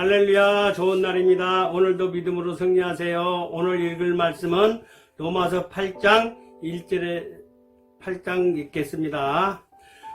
할렐루야 좋은 날입니다. 오늘도 믿음으로 승리하세요. 오늘 읽을 말씀은 로마서 8장 1절에 8장 읽겠습니다.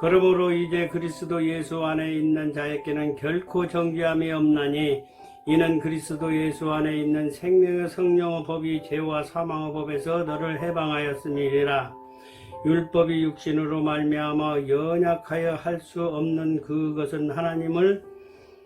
그러므로 이제 그리스도 예수 안에 있는 자에게는 결코 정죄함이 없나니 이는 그리스도 예수 안에 있는 생명의 성령의 법이 죄와 사망의 법에서 너를 해방하였음이니라. 율법이 육신으로 말미암아 연약하여 할 수 없는 그것은 하나님을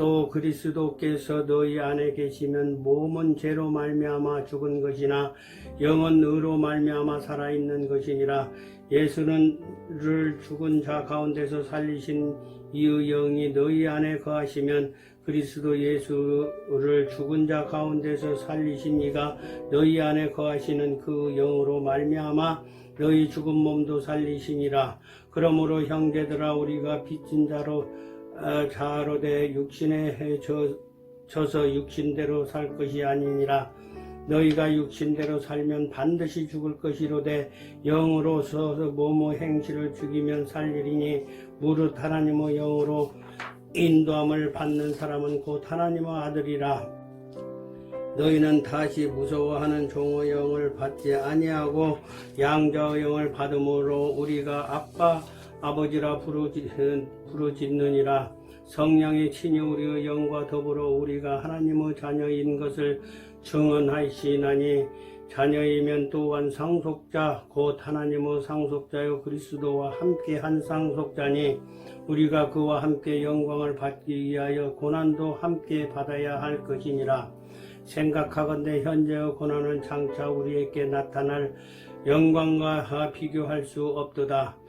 또 그리스도께서 너희 안에 계시면 몸은 죄로 말미암아 죽은 것이나 영은 의로 말미암아 살아 있는 것이니라. 예수는 를 죽은 자 가운데서 살리신 이의 영이 너희 안에 거하시면 그리스도 예수를 죽은 자 가운데서 살리신 이가 너희 안에 거하시는 그 영으로 말미암아 너희 죽은 몸도 살리시니라. 그러므로 형제들아 우리가 빚진 자로 어, 자로 돼 육신에 해져 져서 육신대로 살 것이 아니니라. 너희가 육신대로 살면 반드시 죽을 것이로되 영으로서 모모 행실을 죽이면 살리리니 무릇 하나님의 영으로 인도함을 받는 사람은 곧 하나님의 아들이라. 너희는 다시 무서워하는 종의 영을 받지 아니하고 양자의 영을 받음으로 우리가 아빠 아버지라 부르짖느니라 성령의 친히 우리의 영과 더불어 우리가 하나님의 자녀인 것을 증언하시나니 자녀이면 또한 상속자 곧 하나님의 상속자요 그리스도와 함께 한 상속자니 우리가 그와 함께 영광을 받기 위하여 고난도 함께 받아야 할 것이니라. 생각하건대 현재의 고난은 장차 우리에게 나타날 영광과 비교할 수 없도다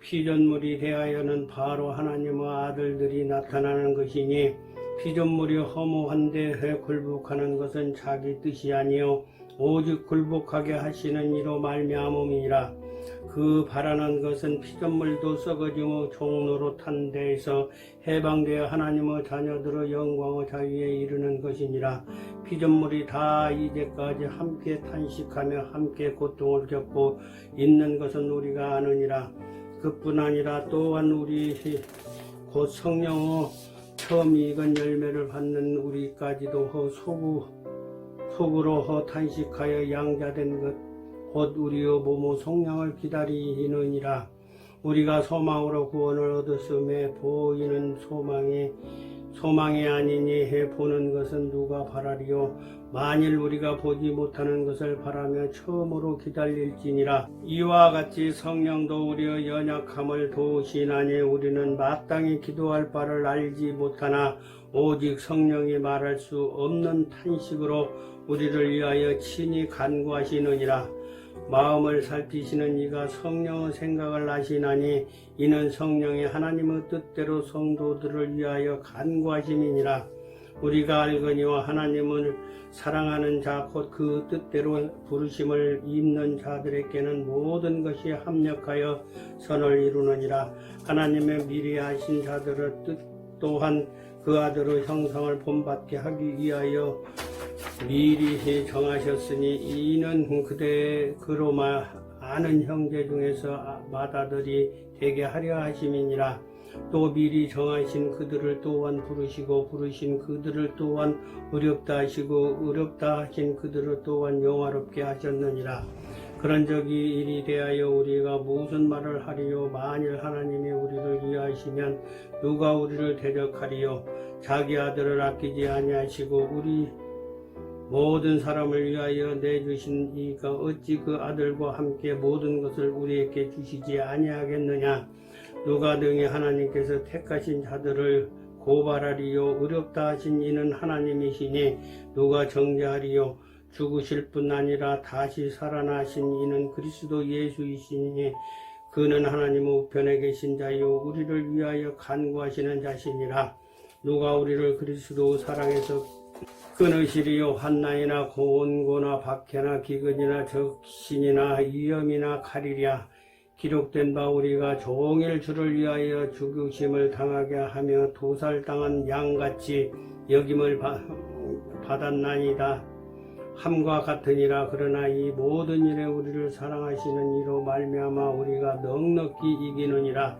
피조물이 대하여는 바로 하나님의 아들들이 나타나는 것이니 피조물이 허무한데 굴복하는 것은 자기 뜻이 아니요 오직 굴복하게 하시는 이로 말미암음이니라. 그 바라는 것은 피조물도 썩어지고 종노릇한 데에서 해방되어 하나님의 자녀들의 영광의 자유에 이르는 것이니라. 피조물이 다 이제까지 함께 탄식하며 함께 고통을 겪고 있는 것은 우리가 아느니라 그뿐 아니라 또한 우리 곧 성령의 처음 익은 열매를 받는 우리까지도 허 소구, 속으로 허 탄식하여 양자된 것 곧 우리의 몸의 성령을 기다리느니라. 우리가 소망으로 구원을 얻었음에 보이는 소망이 소망이 아니니 해 보는 것은 누가 바라리요? 만일 우리가 보지 못하는 것을 바라며 처음으로 기다릴지니라. 이와 같이 성령도 우리의 연약함을 도우시나니 우리는 마땅히 기도할 바를 알지 못하나 오직 성령이 말할 수 없는 탄식으로 우리를 위하여 친히 간구하시느니라 마음을 살피시는 이가 성령의 생각을 아시나니 이는 성령이 하나님의 뜻대로 성도들을 위하여 간구하심이니라. 우리가 알거니와 하나님을 사랑하는 자 곧 그 뜻대로 부르심을 입는 자들에게는 모든 것이 합력하여 선을 이루느니라. 하나님의 미리 하신 자들의 뜻 또한 그 아들의 형상을 본받게 하기 위하여 미리 정하셨으니 이는 그대 그로 마 아는 형제 중에서 맏아들이 되게 하려 하심이니라. 또 미리 정하신 그들을 또한 부르시고 부르신 그들을 또한 어렵다 하시고 어렵다 하신 그들을 또한 영화롭게 하셨느니라. 그런 적 이 일이 대하여 우리가 무슨 말을 하리요? 만일 하나님이 우리를 위하시면 누가 우리를 대적하리요? 자기 아들을 아끼지 아니하시고 우리 모든 사람을 위하여 내주신 이가 어찌 그 아들과 함께 모든 것을 우리에게 주시지 아니하겠느냐? 누가 등에 하나님께서 택하신 자들을 고발하리요? 어렵다 하신 이는 하나님이시니 누가 정죄하리요? 죽으실 뿐 아니라 다시 살아나신 이는 그리스도 예수이시니 그는 하나님 우편에 계신 자요 우리를 위하여 간구하시는 자시니라. 누가 우리를 그리스도 사랑해서 끊으시리요 환난이나 고온고나 박해나 기근이나 적신이나 위험이나 칼이랴. 기록된 바 우리가 종일 주를 위하여 죽으심을 당하게 하며 도살당한 양같이 여김을 받- 받았나이다. 함과 같으니라. 그러나 이 모든 일에 우리를 사랑하시는 이로 말미암아 우리가 넉넉히 이기느니라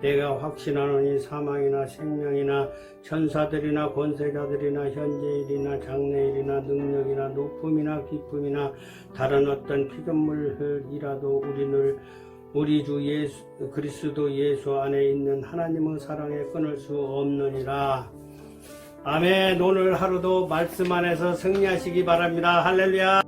내가 확신하노니 사망이나 생명이나 천사들이나 권세자들이나 현재일이나 장래일이나 능력이나 높음이나 기쁨이나 다른 어떤 피조물이라도 우리를 우리 주 예수 그리스도 예수 안에 있는 하나님의 사랑에 끊을 수 없느니라. 아멘. 오늘 하루도 말씀 안에서 승리하시기 바랍니다. 할렐루야.